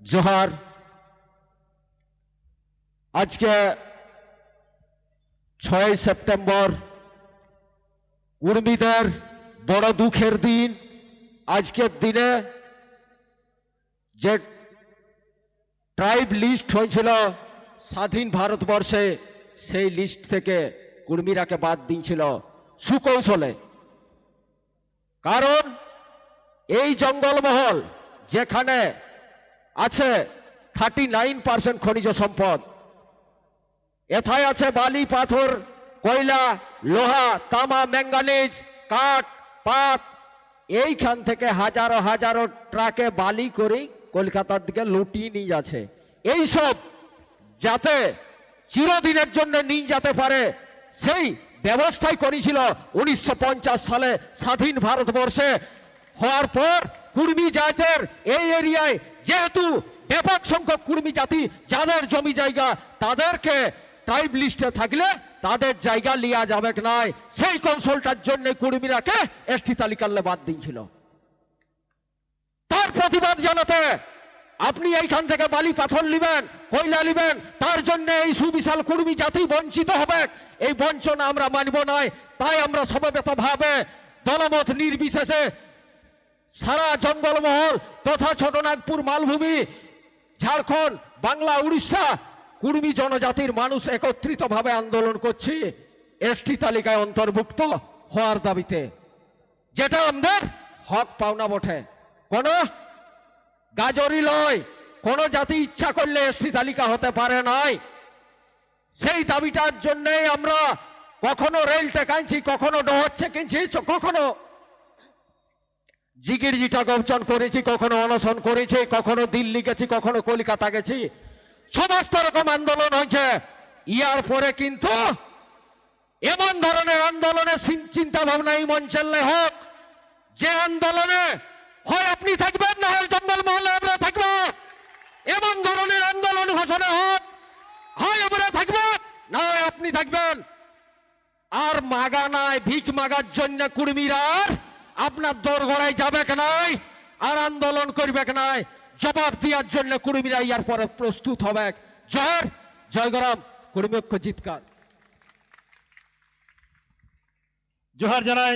জোহার। আজকে ছয় সেপ্টেম্বর, উর্মিদের বড় দুঃখের দিন। আজকের দিনে যে ট্রাইব লিস্ট হয়েছিল স্বাধীন ভারতবর্ষে, সেই লিস্ট থেকে কুর্মীরাকে বাদ দিয়েছিল সুকৌশলে। কারণ এই জঙ্গলমহল যেখানে আছে থার্টি নাইন পার্সেন্ট খনিজ সম্পদ। এথায় আছে বালি, পাথর, কয়লা, লোহা, তামা, ম্যাঙ্গানিজ, কাঠ পাত এইখান থেকে হাজারো হাজারো ট্রাকে বালি করে কলকাতার দিকে লুটিয়ে নিয়ে যাচ্ছে। এইসব যাতে চিরদিনের জন্য নিয়ে যেতে পারে, সেই ব্যবস্থাই করেছিল উনিশশো পঞ্চাশ সালে স্বাধীন ভারতবর্ষে। হওয়ার পর কুর্মী জাতের এই এরিয়ায় যেহেতু ব্যাপক সংখ্যক কুর্মী জাতি, যাদের জমি জায়গা তাদেরকে ট্রাইব লিস্টে থাকলে তাদের জায়গা লিয়া যাবে নাই? সেই কনসোলটার জন্য কুর্মীরাকে এসটি তালিকার বাদ দিয়েছিল। তার প্রতিবাদ জানাতে আপনি এইখান থেকে বালি পাথর নিবেন, কয়লা নিবেন, তার জন্য এই সুবিশাল কুর্মী জাতি বঞ্চিত হবে। এই বঞ্চনা আমরা মানব নাই, তাই আমরা সমবেত ভাবে দলমত নির্বিশেষে সারা জঙ্গলমহল তথা ছোটনাগপুর মালভূমি, ঝাড়খণ্ড, বাংলা, উড়িষ্যা, কুর্মী জনজাতির মানুষ একত্রিতভাবে আন্দোলন করছি। এসটি তালিকায় অন্তর্ভুক্ত হওয়ার দাবিতে। যেটা আমাদের হক পাওনা বটে। কোন গাজরি লয়, কোন জাতি ইচ্ছা করলে এসটি তালিকা হতে পারে নাই। সেই দাবিটার জন্যই আমরা কখনো রেল টেকাইছি কখনো ডহচ্ছে কিনছি, কখনো জিগির জিটা গবচন করেছি, কখনো অনশন করেছি, কখনো দিল্লি গেছি, কখনো কলকাতা গেছি। সমস্ত রকম আন্দোলন হয়েছে। ইয়ার পরে কিন্তু এমন ধরনের আন্দোলনের চিন- চিন্তা ভাবনা এই মঞ্চলে হোক, যে আন্দোলনে হয় আপনি থাকবেন না, হয় জঙ্গল মহলে আমরা থাকব। এমন ধরনের আন্দোলন ঘোষণা হোক, হয় আমরা থাকব, না হয় আপনি থাকবেন। আর মাগা নাই, ভিক মাগার জন্য কুর্মীরা আপনার দোরগড়ায় যাবে নাই? আর আন্দোলন করবে নাই? জবাব দেওয়ার জন্য কুর্মীরা ইয়ার পরে প্রস্তুত হবে। জয় জয়গরাম কুর্মী ঐক্য জিতকার। জোহার জানাই